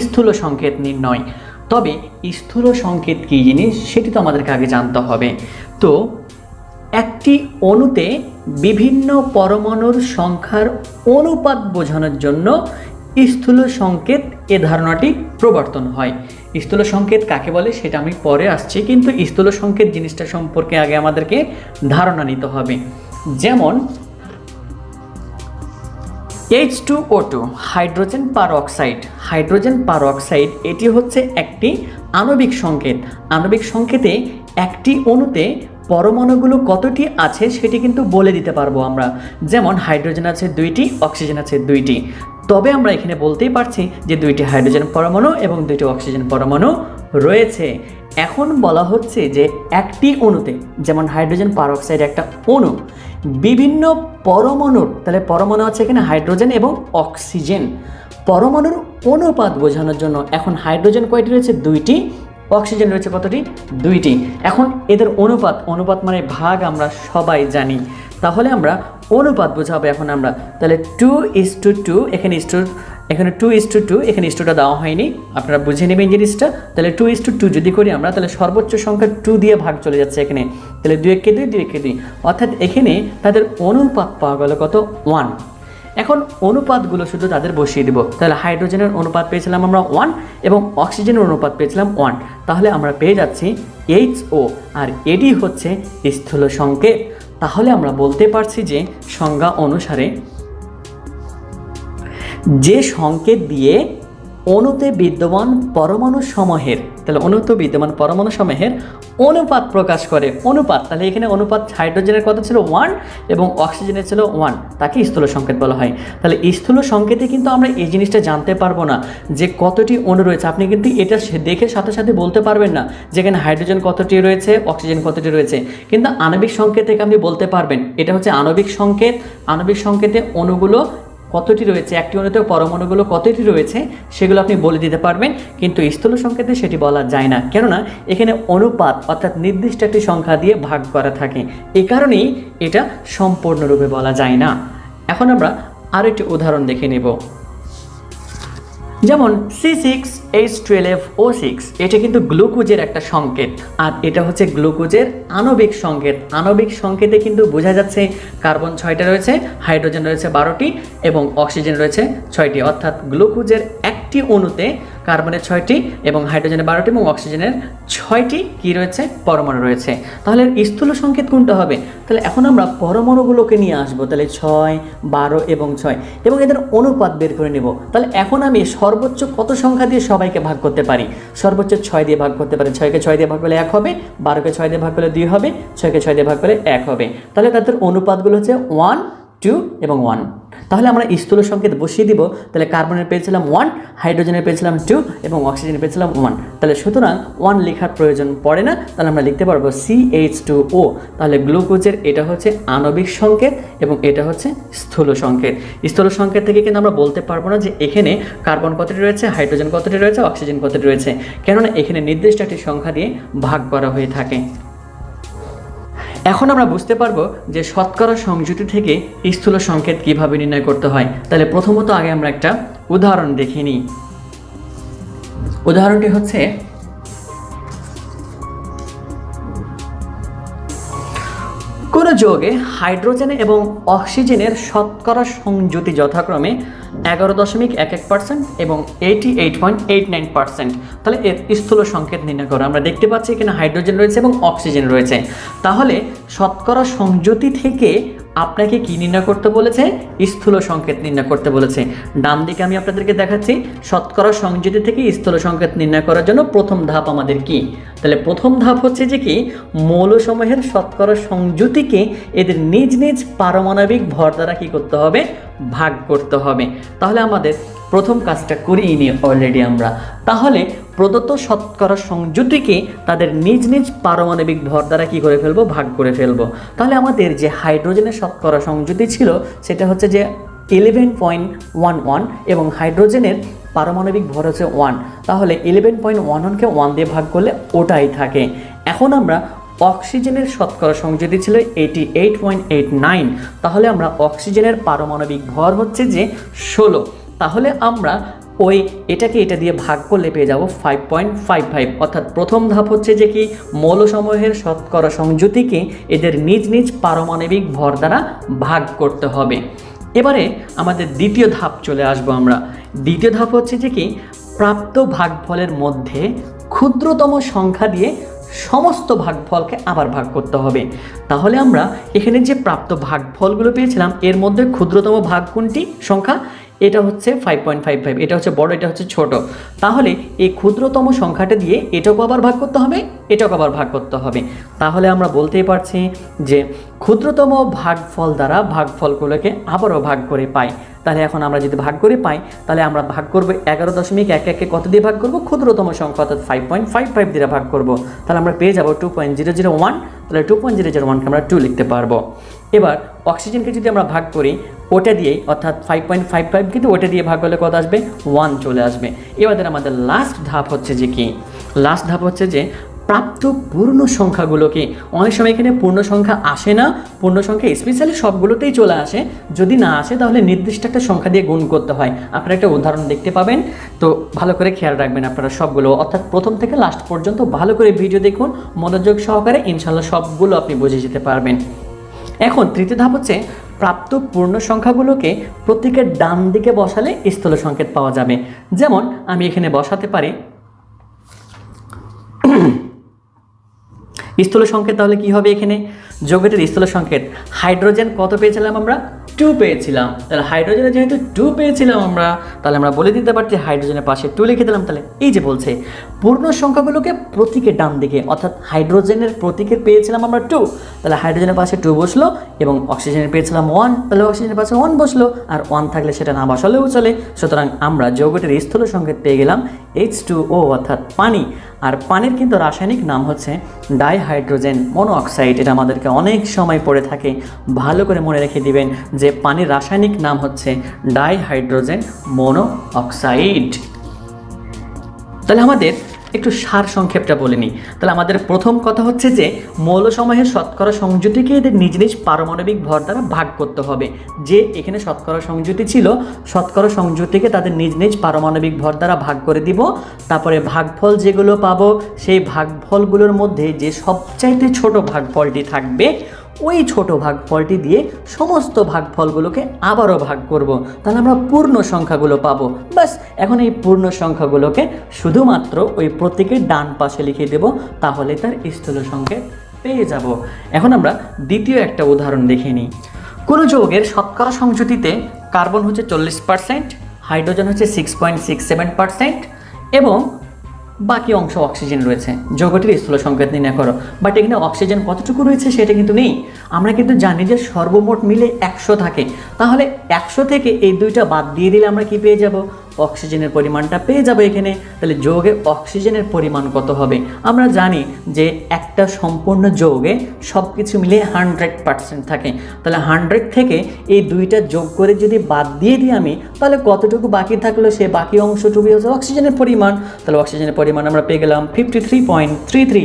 স্থূল সংকেত নির্ণয়। তবে স্থূল সংকেত কী জিনিস সেটি তো আমাদেরকে আগে জানতে হবে। তো, একটি অণুতে বিভিন্ন পরমাণুর সংখ্যার অনুপাত বোঝানোর জন্য স্থূল সংকেত এ ধারণাটি প্রবর্তন হয়। স্থূল সংকেত কাকে বলে সেটা আমি পরে আসছি, কিন্তু স্থূল সংকেত জিনিসটা সম্পর্কে আগে আমাদেরকে ধারণা নিতে হবে। যেমন H two O two hydrogen peroxide hydrogen peroxide এটি হচ্ছে একটি আণবিক সংকেত। আণবিক সংকেতে একটি অণুতে পরমাণুগুলো কতটি আছে সেটি কিন্তু বলে দিতে পারব আমরা। যেমন হাইড্রোজেন আছে দুইটি, অক্সিজেন আছে দুইটি। তবে আমরা এখানে বলতেই পারছি যে দুইটি হাইড্রোজেন পরমাণু এবং দুইটি অক্সিজেন পরমাণু রয়েছে। এখন বলা হচ্ছে যে একটি অণুতে, যেমন হাইড্রোজেন পারঅক্সাইড একটা অণু, বিভিন্ন পরমাণুর, তাহলে পরমাণু আছে এখানে হাইড্রোজেন এবং অক্সিজেন। পরমাণুর অনুপাত বোঝানোর জন্য এখন হাইড্রোজেন কয়টি রয়েছে? দুইটি। অক্সিজেন রয়েছে কতটি? দুইটি। এখন এদের অনুপাত অনুপাত মানে ভাগ আমরা সবাই জানি। তাহলে আমরা অনুপাত বোঝাবো এখন আমরা। তাহলে টু ইস টু টু এখানে ইস টু এখানে টু ইস টু টু এখানে ইস টুটা দেওয়া হয়নি। আপনারা বুঝে নেবেন জিনিসটা। তাহলে টু ইস টু টু যদি করি আমরা, তাহলে সর্বোচ্চ সংখ্যা টু দিয়ে ভাগ চলে যাচ্ছে এখানে। তাহলে দুই একে দুই দুই একে দুই। অর্থাৎ এখানে তাদের অনুপাত পাওয়া গেল কত? ওয়ান এখন অনুপাতগুলো শুধু তাদের বসিয়ে দেবো। তাহলে হাইড্রোজেনের অনুপাত পেয়েছিলাম আমরা ওয়ান এবং অক্সিজেনের অনুপাত পেয়েছিলাম ওয়ান তাহলে আমরা পেয়ে যাচ্ছি এইচ ও আর এডি হচ্ছে স্থূল সংকেত। তাহলে আমরা বলতে পারছি যে সংজ্ঞা অনুসারে যে সংকেত দিয়ে অণুতে বিদ্যমান পরমাণু সমূহের, তাহলে অণুতে বিদ্যমান পরমাণু সমূহের অনুপাত প্রকাশ করে। অনুপাত, তাহলে এখানে অনুপাত হাইড্রোজেনের কত ছিল? ওয়ান এবং অক্সিজেনের ছিল ওয়ান। তাকে স্থূল সংকেত বলা হয়। তাহলে স্থূল সংকেতে কিন্তু আমরা এই জিনিসটা জানতে পারব না যে কতটি অণু রয়েছে। আপনি কিন্তু এটা দেখে সাথে সাথে বলতে পারবেন না যেখানে হাইড্রোজেন কতটি রয়েছে, অক্সিজেন কতটি রয়েছে। কিন্তু আণবিক সংকেত থেকে আপনি বলতে পারবেন, এটা হচ্ছে আণবিক সংকেত। আণবিক সংকেতে অণুগুলো কতটি রয়েছে, একটি অণুতেও পরমাণুগুলো কতটি রয়েছে, সেগুলো আপনি বলে দিতে পারবেন, কিন্তু স্থূল সংকেতে সেটি বলা যায় না। কেননা, এখানে অনুপাত অর্থাৎ নির্দিষ্ট একটি সংখ্যা দিয়ে ভাগ করা থাকে। এ কারণেই এটা সম্পূর্ণরূপে বলা যায় না। এখন আমরা আরও একটি উদাহরণ দেখে নেব। যেমন C six H twelve O six এটা কিন্তু গ্লুকোজের একটা সংকেত। আর এটা হচ্ছে গ্লুকোজের আণবিক সংকেত। আণবিক সংকেতে কিন্তু বোঝা যাচ্ছে কার্বন ছয়টা রয়েছে, হাইড্রোজেন রয়েছে বারোটি এবং অক্সিজেন রয়েছে ছয়টি। অর্থাৎ গ্লুকোজের একটি অণুতে কার্বনের ছয়টি এবং হাইড্রোজেনের বারোটি এবং অক্সিজেনের ছয়টি কি রয়েছে? পরমাণু রয়েছে। তাহলে স্থূল সংকেত কোনটা হবে? তাহলে এখন আমরা পরমাণুগুলোকে নিয়ে আসব। তাহলে ছয়, বারো এবং ছয় এবং এদের অনুপাত বের করে নেব। তাহলে এখন আমি সর্বোচ্চ কত সংখ্যা দিয়ে সবাইকে ভাগ করতে পারি? সর্বোচ্চ ছয় দিয়ে ভাগ করতে পারি। ছয়কে ছয় দিয়ে ভাগ করলে এক হবে, বারোকে ছয় দিয়ে ভাগ করলে দুই হবে, ছয়কে ছয় দিয়ে ভাগ করলে এক হবে। তাহলে তাদের অনুপাতগুলো হচ্ছে ওয়ান টু এবং ওয়ান তাহলে আমরা স্থূল সংকেত বসিয়ে দিব। তাহলে কার্বনের পেয়েছিলাম ওয়ান হাইড্রোজেনের পেয়েছিলাম টু এবং অক্সিজেনের পেয়েছিলাম ওয়ান তাহলে সুতরাং ওয়ান লেখার প্রয়োজন পড়ে না। তাহলে আমরা লিখতে পারব সি এইচ টু ও তাহলে গ্লুকোজের এটা হচ্ছে আণবিক সংকেত এবং এটা হচ্ছে স্থূল সংকেত। স্থূল সংকেত থেকে কিন্তু আমরা বলতে পারব না যে এখানে কার্বন কতটি রয়েছে, হাইড্রোজেন কতটি রয়েছে, অক্সিজেন কতটি রয়েছে। কেননা এখানে নির্দিষ্ট একটি সংখ্যা দিয়ে ভাগ করা হয়ে থাকে। এখন আমরা বুঝতে পারব যে শতকরা সংযুতি থেকে স্থূল সংকেত কীভাবে নির্ণয় করতে হয়। তাহলে প্রথমত আগে আমরা একটা উদাহরণ দেখে নিই। উদাহরণটি হচ্ছে, কোনো যৌগে হাইড্রোজেন এবং অক্সিজেনের শতকরা সংযুতি যথাক্রমে এগারো দশমিক এক এক পার্সেন্ট এবং eighty eight point eight nine percent তাহলে এর স্থূল সংকেত নির্ণয় করো। আমরা দেখতে পাচ্ছি এখানে হাইড্রোজেন রয়েছে এবং অক্সিজেন রয়েছে। তাহলে শতকরা সংযতি থেকে আপনাকে কি নির্ণয় করতে বলেছে? স্থূল সংকেত নির্ণয় করতে বলেছে। ডান দিকে আমি আপনাদেরকে দেখাচ্ছি, শতকরা সংযুতি থেকে স্থূল সংকেত নির্ণয় করার জন্য প্রথম ধাপ আমাদের কি? তাহলে প্রথম ধাপ হচ্ছে যে কি? মৌলসমূহের শতকরা সংযুতিকে এদের নিজ নিজ পারমাণবিক ভর দ্বারা কি করতে হবে? ভাগ করতে হবে। তাহলে আমাদের প্রথম কাজটা করিয়ে নিই অলরেডি আমরা। তাহলে প্রদত্ত শতকরা সংযুতিকে তাদের নিজ নিজ পারমাণবিক ভর দ্বারা কী করে ফেলব? ভাগ করে ফেলব। তাহলে আমাদের যে হাইড্রোজেনের শতকরা সংযুতি ছিল, সেটা হচ্ছে যে ইলেভেন পয়েন্ট ওয়ান ওয়ান এবং হাইড্রোজেনের পারমাণবিক ভর হচ্ছে ওয়ান তাহলে ইলেভেন পয়েন্ট ওয়ান ওয়ানকে ওয়ান দিয়ে ভাগ করলে ওটাই থাকে। এখন আমরা অক্সিজেনের শতকরা সংযুতি ছিল eighty eight point eight nine তাহলে আমরা অক্সিজেনের পারমাণবিক ভর হচ্ছে যে ষোলো। তাহলে আমরা ওই এটাকে এটা দিয়ে ভাগ করলে পেয়ে যাব ফাইভ পয়েন্ট ফাইভ ফাইভ অর্থাৎ প্রথম ধাপ হচ্ছে যে কি, মৌলসমূহের শতকরা সংযুতিকে এদের নিজ নিজ পারমাণবিক ভর দ্বারা ভাগ করতে হবে। এবারে আমাদের দ্বিতীয় ধাপ চলে আসব আমরা। দ্বিতীয় ধাপ হচ্ছে যে কি, প্রাপ্ত ভাগফলের মধ্যে ক্ষুদ্রতম সংখ্যা দিয়ে সমস্ত ভাগফলকে আবার ভাগ করতে হবে। তাহলে আমরা এখানে যে প্রাপ্ত ভাগফলগুলো পেয়েছিলাম, এর মধ্যে ক্ষুদ্রতম ভাগ কোনটি? সংখ্যা এটা হচ্ছে ফাইভ পয়েন্ট ফাইভ ফাইভ এটা হচ্ছে বড়, এটা হচ্ছে ছোট। তাহলে এই ক্ষুদ্রতম সংখ্যাটা দিয়ে এটাকে আবার ভাগ করতে হবে এটাকে আবার ভাগ করতে হবে। তাহলে আমরা বলতেই পারছি যে ক্ষুদ্রতম ভাগফল দ্বারা ভাগফলগুলোকে আবারও ভাগ করে পাই। তাহলে এখন আমরা যদি ভাগ করে পাই, তাহলে আমরা ভাগ করব এগারো দশমিক এক একে কত দিয়ে ভাগ করব? ক্ষুদ্রতম সংখ্যা অর্থাৎ ফাইভ পয়েন্ট ফাইভ ফাইভ দিয়ে ভাগ করব। তাহলে আমরা পেয়ে যাব two point zero zero one তাহলে টু পয়েন্ট জিরো জিরো ওয়ানকে আমরা টু লিখতে পারব। এবার অক্সিজেনকে যদি আমরা ভাগ করি, ওটা দিয়ে অর্থাৎ ফাইভ পয়েন্ট ফাইভ ফাইভ কিন্তু ওটা দিয়ে ভাগ করলে কত আসবে? ওয়ান চলে আসবে। এবার আমাদের লাস্ট ধাপ হচ্ছে যে কি? লাস্ট ধাপ হচ্ছে যে প্রাপ্ত পূর্ণ সংখ্যাগুলোকে অনেক সময় এখানে পূর্ণ সংখ্যা আসে না, পূর্ণ সংখ্যা স্পেশালি সবগুলোতেই চলে আসে। যদি না আসে, তাহলে নির্দিষ্ট একটা সংখ্যা দিয়ে গুণ করতে হয়। আপনারা একটা উদাহরণ দেখতে পাবেন। তো ভালো করে খেয়াল রাখবেন আপনারা সবগুলো। অর্থাৎ প্রথম থেকে লাস্ট পর্যন্ত ভালো করে ভিডিও দেখুন। মনোযোগ সহকারে ইনশাল্লাহ সবগুলো আপনি বুঝে যেতে পারবেন। এখন তৃতীয় ধাপ হচ্ছে প্রাপ্ত পূর্ণ সংখ্যাগুলোকে প্রতীকের ডান দিকে বসালে স্থল সংকেত পাওয়া যাবে। যেমন আমি এখানে বসাতে পারি, স্থল সংকেত তাহলে কি হবে এখানে? যৌগটির স্থল সংকেত। হাইড্রোজেন কত পেয়েছিলাম আমরা? টু পেয়েছিলাম। তাহলে হাইড্রোজেনের যেহেতু টু পেয়েছিলাম আমরা, তাহলে আমরা বলে দিতে পারছি হাইড্রোজেনের পাশে টু লিখে দিলাম। তাহলে এই যে বলছে, পূর্ণ সংখ্যাগুলোকে প্রতীকের ডান দিকে, অর্থাৎ হাইড্রোজেনের প্রতীকের পেয়েছিলাম আমরা টু, তাহলে হাইড্রোজেনের পাশে টু বসল এবং অক্সিজেনের পেয়েছিলাম ওয়ান, তাহলে অক্সিজেনের পাশে ওয়ান বসল, আর ওয়ান থাকলে সেটা না বসালেও চলে। সুতরাং আমরা যৌগটির স্থল সংকেত পেয়ে গেলাম এইচ টু ও অর্থাৎ পানি। আর পানির কিন্তু রাসায়নিক নাম হচ্ছে ডাইহাইড্রোজেন মনোঅক্সাইড। এটা আমাদেরকে অনেক সময় পড়ে থাকে। ভালো করে মনে রেখে দিবেন যে পানির রাসায়নিক নাম হচ্ছে ডাইহাইড্রোজেন মনোঅক্সাইড। তাহলে আমাদের একটু সার সংক্ষেপটা বলে নিই। তাহলে আমাদের প্রথম কথা হচ্ছে যে, মৌলসমূহের শতকরা সংযুতিকে এদের নিজ নিজ পারমাণবিক ভর দ্বারা ভাগ করতে হবে। যে এখানে শতকরা সংযুতি ছিল, শতকরা সংযুতিকে তাদের নিজ নিজ পারমাণবিক ভর দ্বারা ভাগ করে দিব। তারপরে ভাগফল যেগুলো পাবো, সেই ভাগফলগুলোর মধ্যে যে সবচাইতে ছোট ভাগফলটি থাকবে ওই ছোট ভাগফলটি দিয়ে সমস্ত ভাগফলগুলোকে আবারও ভাগ করব। তাহলে আমরা পূর্ণ সংখ্যাগুলো পাবো। ব্যাস, এখন এই পূর্ণ সংখ্যাগুলোকে শুধুমাত্র ওই প্রতীকের ডান পাশে লিখে দেব, তাহলে তার স্থূল সংখ্যা পেয়ে যাব। এখন আমরা দ্বিতীয় একটা উদাহরণ দেখে নিই। কোনো যৌগের শতকরা সংযুতিতে কার্বন হচ্ছে চল্লিশ পার্সেন্ট, হাইড্রোজেন হচ্ছে six point six seven percent এবং বাকি অংশ অক্সিজেন রয়েছে। জগতের স্থূল সংকেত নির্ণয় করো। বাট এখানে অক্সিজেন কতটুকু রয়েছে সেটা কিন্তু নেই। আমরা কিন্তু জানি যে সর্বমোট মিলে একশো থাকে। তাহলে একশো থেকে এই দুইটা বাদ দিয়ে দিলে আমরা কি পেয়ে যাব? অক্সিজেনের পরিমাণটা পেয়ে যাব এখানে। তাহলে যৌগে অক্সিজেনের পরিমাণ কত হবে? আমরা জানি যে একটা সম্পূর্ণ যৌগে সব কিছু মিলিয়ে হান্ড্রেড পার্সেন্ট থাকে। তাহলে হান্ড্রেড থেকে এই দুইটা যোগ করে যদি বাদ দিয়ে দিই আমি, তাহলে কতটুকু বাকি থাকল? সে বাকি অংশটুকু হচ্ছে অক্সিজেনের পরিমাণ। তাহলে অক্সিজেনের পরিমাণ আমরা পেয়ে গেলাম fifty three point three three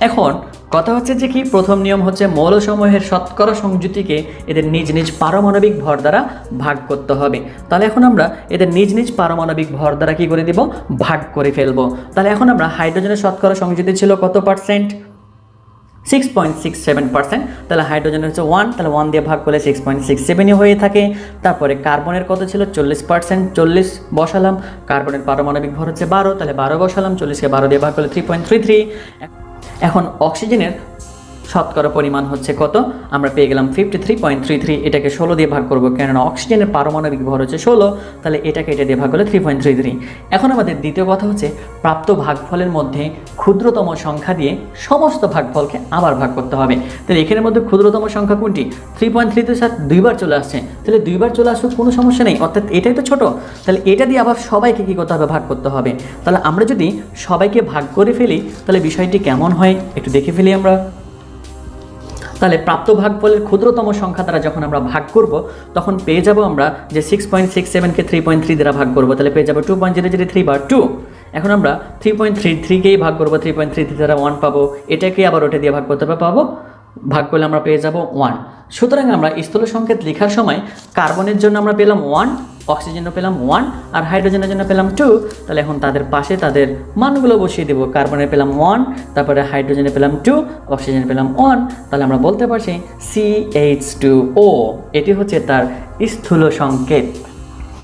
এখন কথা হচ্ছে যে কি, প্রথম নিয়ম হচ্ছে মৌলসমূহের শতকরা সংযুতিকে এদের নিজ নিজ পারমাণবিক ভর দ্বারা ভাগ করতে হবে। তাহলে এখন আমরা এদের নিজ নিজ পারমাণবিক ভর দ্বারা কি করে দিব? ভাগ করে ফেলব। তাহলে এখন আমরা হাইড্রোজেনের শতকরা সংযুতি ছিল কত percent? Six point six seven percent তাহলে হাইড্রোজেন হচ্ছে ওয়ান তাহলে ওয়ান দিয়ে ভাগ করলে সিক্স পয়েন্ট সিক্স সেভেনই হয়ে থাকে। তারপরে কার্বনের কত ছিল? চল্লিশ পার্সেন্ট। চল্লিশ বসালাম। কার্বনের পারমাণবিক ভর হচ্ছে বারো, তাহলে বারো বসালাম। চল্লিশকে বারো দিয়ে ভাগ করলে থ্রি পয়েন্ট থ্রি থ্রি এখন অক্সিজেনের শতকরা পরিমাণ হচ্ছে কত? আমরা পেয়ে গেলাম fifty three point three three এটাকে ষোলো দিয়ে ভাগ করব। কেননা অক্সিজেনের পারমাণবিক ভর হচ্ছে ষোলো, তাহলে এটাকে এটা দিয়ে ভাগ করলে থ্রি পয়েন্ট থ্রি থ্রি এখন আমাদের দ্বিতীয় কথা হচ্ছে, প্রাপ্ত ভাগফলের মধ্যে ক্ষুদ্রতম সংখ্যা দিয়ে সমস্ত ভাগফলকে আবার ভাগ করতে হবে। তাহলে এখানের মধ্যে ক্ষুদ্রতম সংখ্যা কোনটি? থ্রি পয়েন্ট থ্রিতে সাথে দুইবার চলে আসছে। তাহলে দুইবার চলে আসুক কোনো সমস্যা নেই, অর্থাৎ এটাই তো ছোট। তাহলে এটা দিয়ে আবার সবাইকে কী করতে হবে? ভাগ করতে হবে। তাহলে আমরা যদি সবাইকে ভাগ করে ফেলি, তাহলে বিষয়টি কেমন হয়? একটু দেখে ফেলি আমরা। তাহলে প্রাপ্ত ভাগফলের ক্ষুদ্রতম সংখ্যা দ্বারা যখন আমরা ভাগ করব, তখন পেয়ে যাব আমরা যে সিক্স পয়েন্ট সিক্স সেভেনকে থ্রি পয়েন্ট থ্রি দ্বারা ভাগ করব, তাহলে পেয়ে যাব two point zero zero three বা টু এখন আমরা থ্রি পয়েন্ট থ্রি থ্রিকেই ভাগ করব থ্রি পয়েন্ট থ্রি থ্রি দ্বারা ওয়ান পাবো, এটাকে আবার ওটা দিয়ে ভাগ করতে পাবো। ভাগ করলে আমরা পেয়ে যাব ওয়ান সুতরাং আমরা স্থূল সংকেত লেখার সময় কার্বনের জন্য আমরা পেলাম ওয়ান অক্সিজেনও পেলাম ওয়ান আর হাইড্রোজেনের জন্য পেলাম টু তাহলে এখন তাদের পাশে তাদের মানগুলো বসিয়ে দেবো। কার্বনের পেলাম ওয়ান তারপরে হাইড্রোজেনে পেলাম টু অক্সিজেনে পেলাম ওয়ান তাহলে আমরা বলতে পারছি সি এইচ টু ও এটি হচ্ছে তার স্থূল সংকেত।